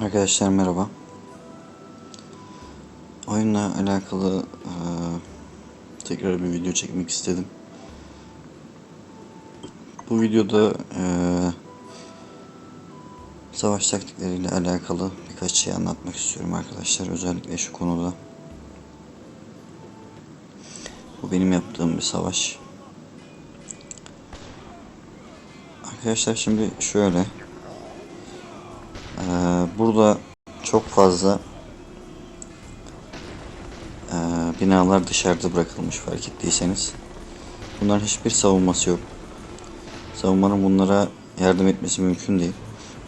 Arkadaşlar merhaba. Oyunla alakalı eee, tekrar bir video çekmek istedim. Bu videoda eee, savaş taktikleriyle alakalı birkaç şey anlatmak istiyorum arkadaşlar. Özellikle şu konuda. Bu benim yaptığım bir savaş. Arkadaşlar şimdi şöyle. Eee, burada çok fazla eee, binalar dışarıda bırakılmış fark ettiyseniz. Bunların hiçbir savunması yok. Savunmanın bunlara yardım etmesi mümkün değil.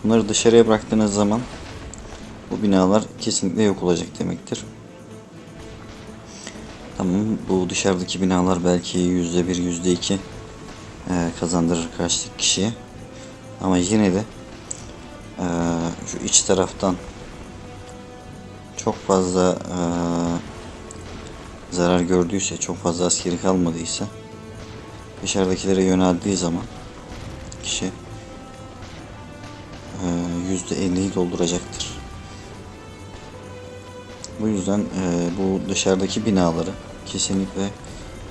Bunları dışarıya bıraktığınız zaman bu binalar kesinlikle yok olacak demektir. Tamam bu dışarıdaki binalar belki yüzde bir yüzde iki eee, kazandırır karşıdaki kişiye. Ama yine de eee, şu iç taraftan çok fazla eee, zarar gördüyse, çok fazla askeri kalmadıysa dışarıdakilere yöneldiği zaman kişi eee, yüzde 50'yi dolduracaktır. Bu yüzden eee, bu dışarıdaki binaları kesinlikle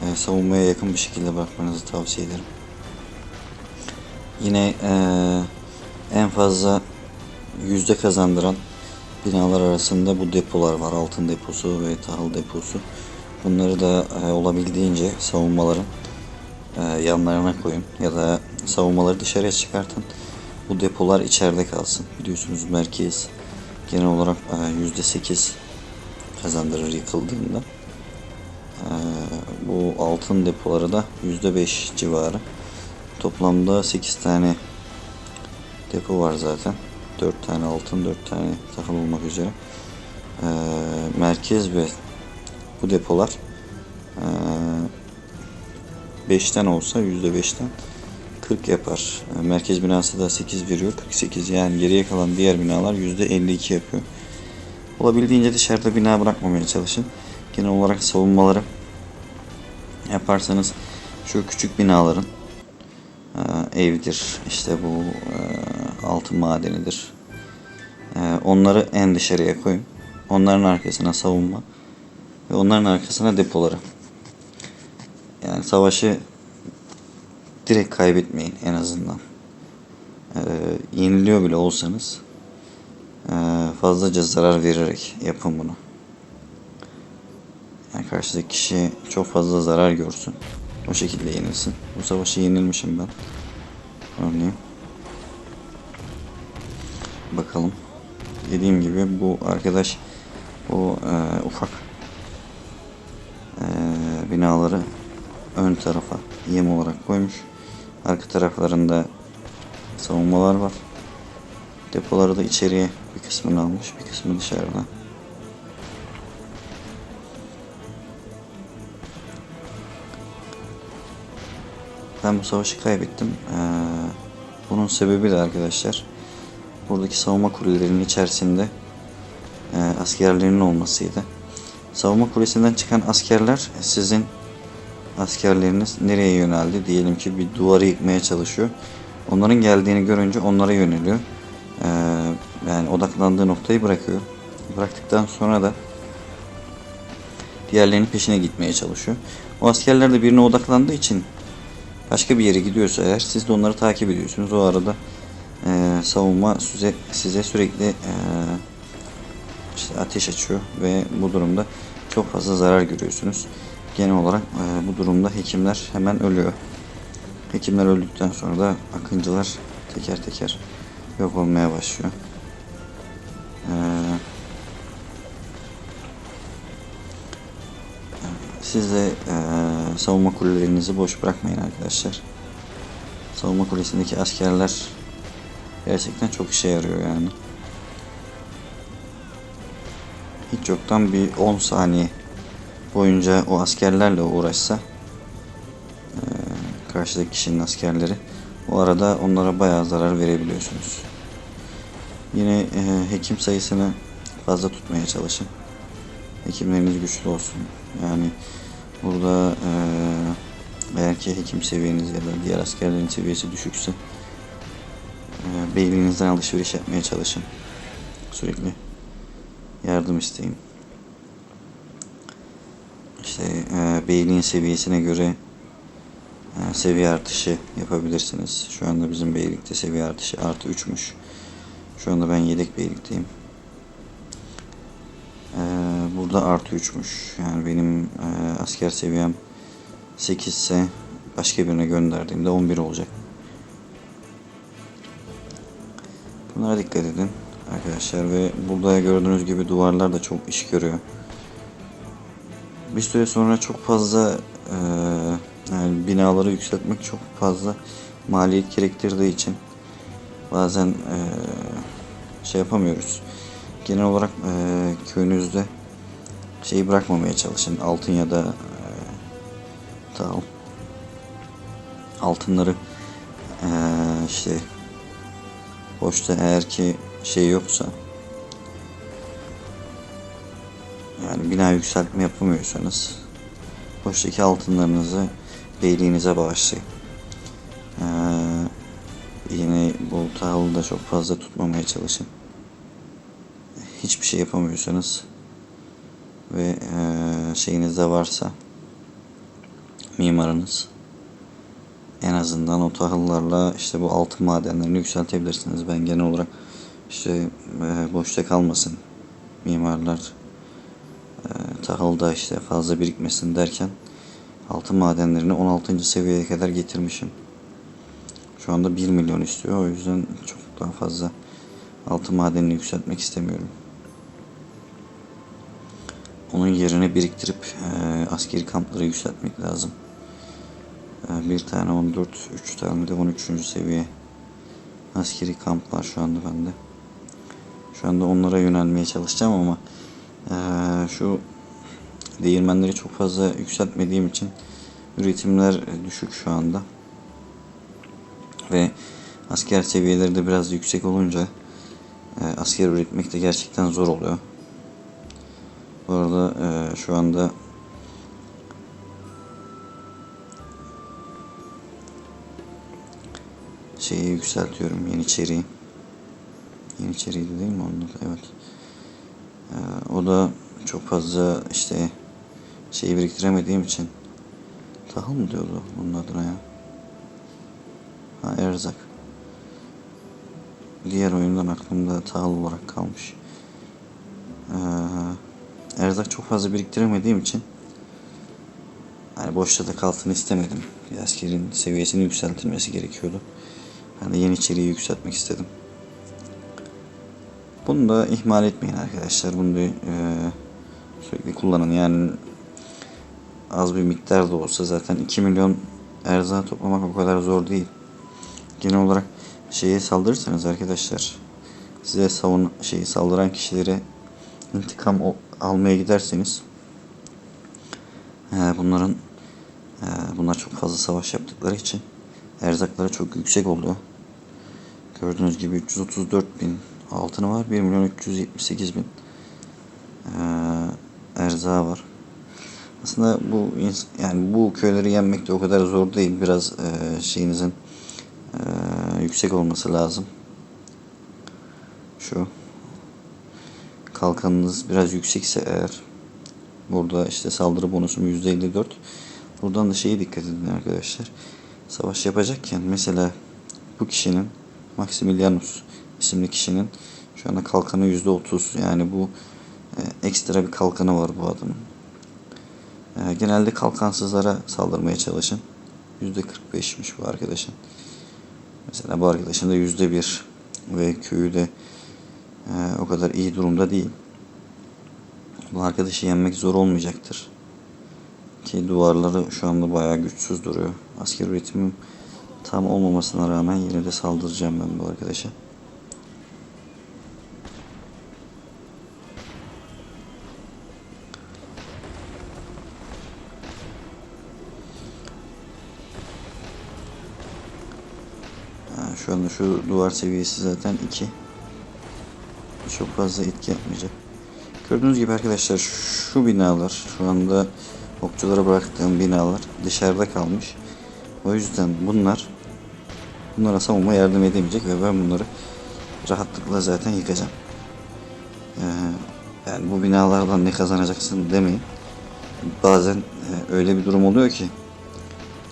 eee, savunmaya yakın bir şekilde bırakmanızı tavsiye ederim. Yine eee, en fazla yüzde kazandıran binalar arasında bu depolar var. Altın deposu ve tahıl deposu. Bunları da e, olabildiğince savunmaların e, yanlarına koyun ya da savunmaları dışarıya çıkartın. Bu depolar içeride kalsın. Biliyorsunuz merkez genel olarak e, yüzde sekiz kazandırır yıkıldığında. E, bu altın depoları da yüzde beş civarı. Toplamda 8 tane depo var zaten. 4 tane altın, 4 tane tahıl olmak üzere. Ee, merkez ve bu depolar ee, 5'ten olsa %5'ten 40 yapar. Ee, merkez binası da 8 veriyor. 48 yani geriye kalan diğer binalar %52 yapıyor. Olabildiğince dışarıda bina bırakmamaya çalışın. Genel olarak savunmaları yaparsanız şu küçük binaların ee, evdir, işte bu e, altın madenidir. Ee, onları en dışarıya koyun. Onların arkasına savunma ve onların arkasına depoları. Yani savaşı direkt kaybetmeyin en azından. Ee, yeniliyor bile olsanız e, fazlaca zarar vererek yapın bunu. Yani karşıdaki kişi çok fazla zarar görsün. O şekilde yenilsin. Bu savaşı yenilmişim ben. Örneğin. Bakalım. Dediğim gibi bu arkadaş bu e, ufak e, binaları ön tarafa yem olarak koymuş. Arka taraflarında savunmalar var. Depoları da içeriye bir kısmını almış, bir kısmı dışarıda. Ben bu savaşı kaybettim. Ee, bunun sebebi de arkadaşlar buradaki savunma kulelerinin içerisinde e, askerlerinin olmasıydı. Savunma kulesinden çıkan askerler sizin askerleriniz nereye yöneldi? Diyelim ki bir duvarı yıkmaya çalışıyor. Onların geldiğini görünce onlara yöneliyor. Ee, yani odaklandığı noktayı bırakıyor. Bıraktıktan sonra da diğerlerinin peşine gitmeye çalışıyor. O askerler de birine odaklandığı için başka bir yere gidiyorsa eğer siz de onları takip ediyorsunuz. O arada e, savunma size, size sürekli e, işte ateş açıyor ve bu durumda çok fazla zarar görüyorsunuz. Genel olarak e, bu durumda hekimler hemen ölüyor. Hekimler öldükten sonra da akıncılar teker teker yok olmaya başlıyor. Eee Siz de eee, savunma kulelerinizi boş bırakmayın arkadaşlar. Savunma kulesindeki askerler gerçekten çok işe yarıyor yani. Hiç yoktan bir 10 saniye boyunca o askerlerle uğraşsa karşıdaki kişinin askerleri o arada onlara bayağı zarar verebiliyorsunuz. Yine hekim sayısını fazla tutmaya çalışın. Hekimleriniz güçlü olsun. Yani burada eee eğer ki hekim seviyeniz ya da diğer askerlerin seviyesi düşükse eee beyliğinizden alışveriş yapmaya çalışın. sürekli yardım isteyin. İşte e, beyliğin seviyesine göre e, seviye artışı yapabilirsiniz. Şu anda bizim beylikte seviye artışı artı 3'müş. Şu anda ben yedek beylikteyim. E, burada artı 3'müş. Yani benim e, asker seviyem 8 ise başka birine gönderdiğimde 11 olacak. Bunlara dikkat edin arkadaşlar ve burada gördüğünüz gibi duvarlar da çok iş görüyor. Bir süre sonra çok fazla eee, yani binaları yükseltmek çok fazla maliyet gerektirdiği için bazen eee, şey yapamıyoruz. Genel olarak eee, köyünüzde şeyi bırakmamaya çalışın. Altın ya da eee tahıl. Altınları eee, işte boşta eğer ki şey yoksa yani bina yükseltme yapamıyorsanız boştaki altınlarınızı beyliğinize bağışlayın. Ee, yine bu tahılı da çok fazla tutmamaya çalışın. Hiçbir şey yapamıyorsanız ve ee, şeyinizde varsa mimarınız azından o tahıllarla işte bu altın madenlerini yükseltebilirsiniz. Ben genel olarak işte e, boşta kalmasın mimarlar e, tahılda işte fazla birikmesin derken altın madenlerini 16. seviyeye kadar getirmişim. Şu anda 1 milyon istiyor. O yüzden çok daha fazla altın madenini yükseltmek istemiyorum. Onun yerine biriktirip e, askeri kampları yükseltmek lazım. Bir tane 14, 3 tane de 13. seviye askeri kamp var şu anda bende. Şu anda onlara yönelmeye çalışacağım ama e, şu değirmenleri çok fazla yükseltmediğim için üretimler düşük şu anda. Ve asker seviyeleri de biraz yüksek olunca e, asker üretmek de gerçekten zor oluyor. Bu arada e, şu anda şeyi yükseltiyorum Yeniçeri'yi. Yeniçeri'ydi değil mi adı? Evet. Ee, o da çok fazla işte şeyi biriktiremediğim için tahıl mı diyordu bunun adına ya? Ha erzak. Diğer oyundan aklımda tahıl olarak kalmış. Ee, erzak çok fazla biriktiremediğim için yani boşta da kalsın istemedim. Bir askerin seviyesini yükseltilmesi gerekiyordu. De Yeniçeri'yi yükseltmek istedim. Bunu da ihmal etmeyin arkadaşlar. Bunu da e, sürekli kullanın. Yani az bir miktar da olsa zaten 2 milyon erzağı toplamak o kadar zor değil. Genel olarak şeye saldırırsanız arkadaşlar size savun şeyi saldıran kişilere intikam almaya giderseniz e, bunların e, bunlar çok fazla savaş yaptıkları için erzakları çok yüksek oluyor. Gördüğünüz gibi 334 bin altını var. 1 milyon 378 bin ee, erzağı var. Aslında bu yani bu köyleri yenmek de o kadar zor değil. Biraz e, şeyinizin e, yüksek olması lazım. Şu kalkanınız biraz yüksekse eğer burada işte saldırı bonusum %54 buradan da şeye dikkat edin arkadaşlar savaş yapacakken mesela bu kişinin Maximilianus isimli kişinin şu anda kalkanı %30 yani bu e, ekstra bir kalkanı var bu adamın. E, genelde kalkansızlara saldırmaya çalışın. %45'miş bu arkadaşın. Mesela bu arkadaşın da %1 ve köyü de e, o kadar iyi durumda değil. Bu arkadaşı yenmek zor olmayacaktır. Ki duvarları şu anda bayağı güçsüz duruyor. Asker üretimim tam olmamasına rağmen yine de saldıracağım ben bu arkadaşa. Şu anda şu duvar seviyesi zaten 2. Çok fazla etki yapmayacak. Gördüğünüz gibi arkadaşlar şu binalar şu anda okçulara bıraktığım binalar dışarıda kalmış. O yüzden bunlar bunlara savunma yardım edemeyecek ve ben bunları rahatlıkla zaten yıkacağım. Ee, yani bu binalardan ne kazanacaksın demeyin. Bazen e, öyle bir durum oluyor ki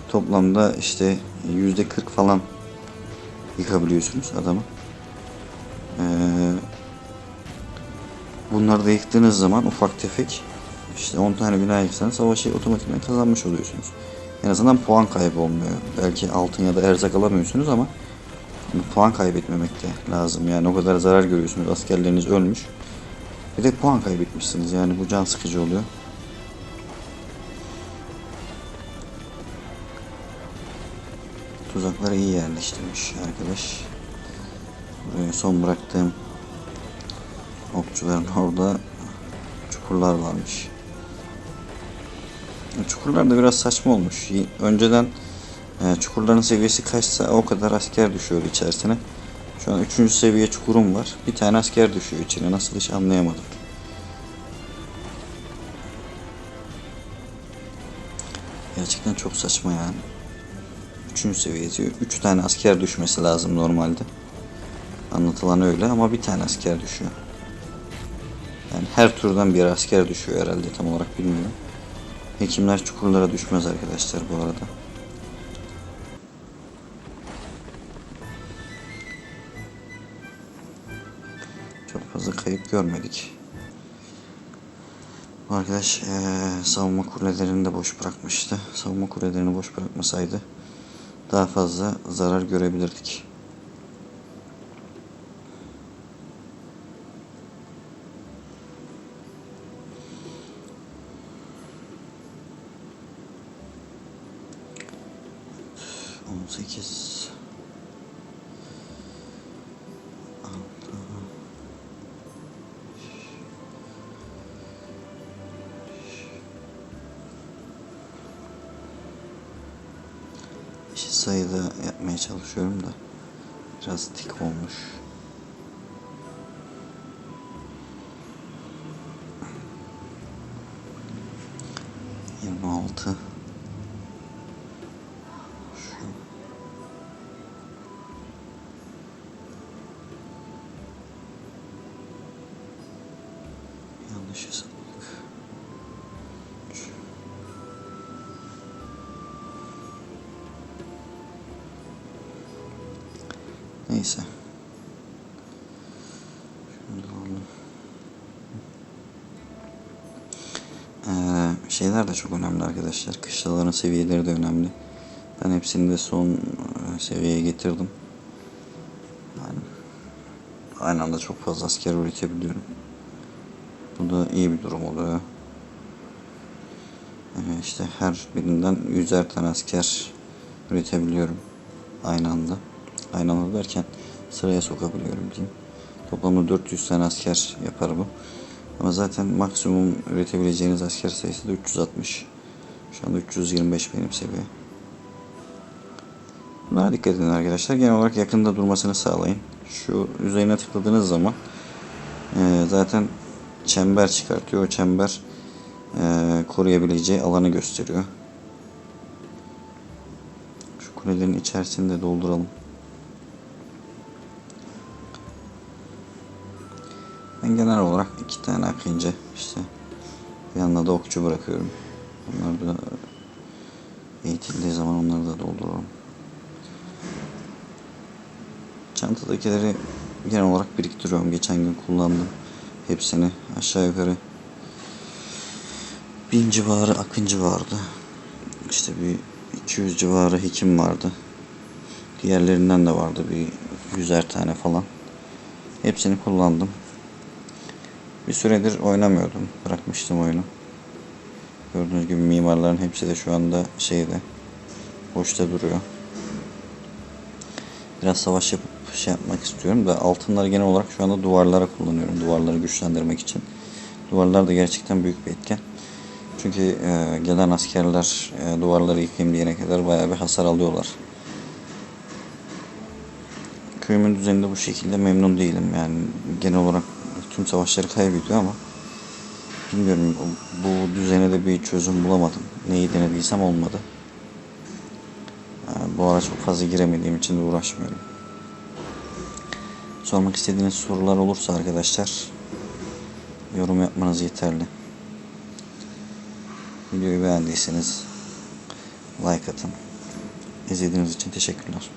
toplamda işte yüzde 40 falan yıkabiliyorsunuz adamı. Ee, bunları da yıktığınız zaman ufak tefek işte 10 tane bina yıksanız savaşı otomatikman kazanmış oluyorsunuz. En azından puan kaybı olmuyor. Belki altın ya da erzak alamıyorsunuz ama puan kaybetmemek de lazım. Yani o kadar zarar görüyorsunuz. Askerleriniz ölmüş. Bir de puan kaybetmişsiniz. Yani bu can sıkıcı oluyor. Tuzakları iyi yerleştirmiş arkadaş. Buraya son bıraktığım okçuların orada çukurlar varmış. Çukurlar da biraz saçma olmuş. Önceden e, çukurların seviyesi kaçsa o kadar asker düşüyor içerisine. Şu an 3. seviye çukurum var. Bir tane asker düşüyor içine. Nasıl hiç anlayamadım. Gerçekten çok saçma yani. 3. seviyesi 3 tane asker düşmesi lazım normalde. Anlatılan öyle ama bir tane asker düşüyor. Yani her turdan bir asker düşüyor herhalde tam olarak bilmiyorum. Hekimler çukurlara düşmez arkadaşlar bu arada. Çok fazla kayıp görmedik. Bu arkadaş eee, savunma kulelerini de boş bırakmıştı. Savunma kulelerini boş bırakmasaydı daha fazla zarar görebilirdik. On sekiz. Eşit sayıda yapmaya çalışıyorum da biraz tik olmuş. Yirmi altı. Şu. Neyse. Da alalım. Ee, şeyler de çok önemli arkadaşlar. Kışlaların seviyeleri de önemli. Ben hepsini de son e, seviyeye getirdim. Yani aynı anda çok fazla asker üretebiliyorum. Bu da iyi bir durum oluyor. Ee, işte her birinden yüzer tane asker üretebiliyorum aynı anda. Aynı anda derken sıraya sokabiliyorum diyeyim. Toplamda 400 tane asker yapar bu. Ama zaten maksimum üretebileceğiniz asker sayısı da 360. Şu anda 325 benim seviye. Bunlara dikkat edin arkadaşlar. Genel olarak yakında durmasını sağlayın. Şu üzerine tıkladığınız zaman e, zaten çember çıkartıyor. O çember e, koruyabileceği alanı gösteriyor. Şu kulelerin içerisini de dolduralım. Ben genel olarak iki tane akınca işte yanına da okçu bırakıyorum. Onlar da eğitildiği zaman onları da doldururum. Çantadakileri genel olarak biriktiriyorum. Geçen gün kullandım. Hepsini aşağı yukarı bin civarı akıncı vardı. İşte bir 200 civarı hekim vardı. Diğerlerinden de vardı bir yüzer tane falan. Hepsini kullandım. Bir süredir oynamıyordum. Bırakmıştım oyunu. Gördüğünüz gibi mimarların hepsi de şu anda şeyde boşta duruyor. Biraz savaş yapıp şey yapmak istiyorum da altınları genel olarak şu anda duvarlara kullanıyorum. Duvarları güçlendirmek için. Duvarlar da gerçekten büyük bir etken. Çünkü e, gelen askerler e, duvarları yıkayım diyene kadar bayağı bir hasar alıyorlar. Köyümün düzeninde bu şekilde memnun değilim. Yani genel olarak tüm savaşları kaybediyor ama bilmiyorum bu düzene de bir çözüm bulamadım. Neyi denediysem olmadı. Yani bu ara çok fazla giremediğim için de uğraşmıyorum. Sormak istediğiniz sorular olursa arkadaşlar yorum yapmanız yeterli. Videoyu beğendiyseniz like atın. İzlediğiniz için teşekkürler.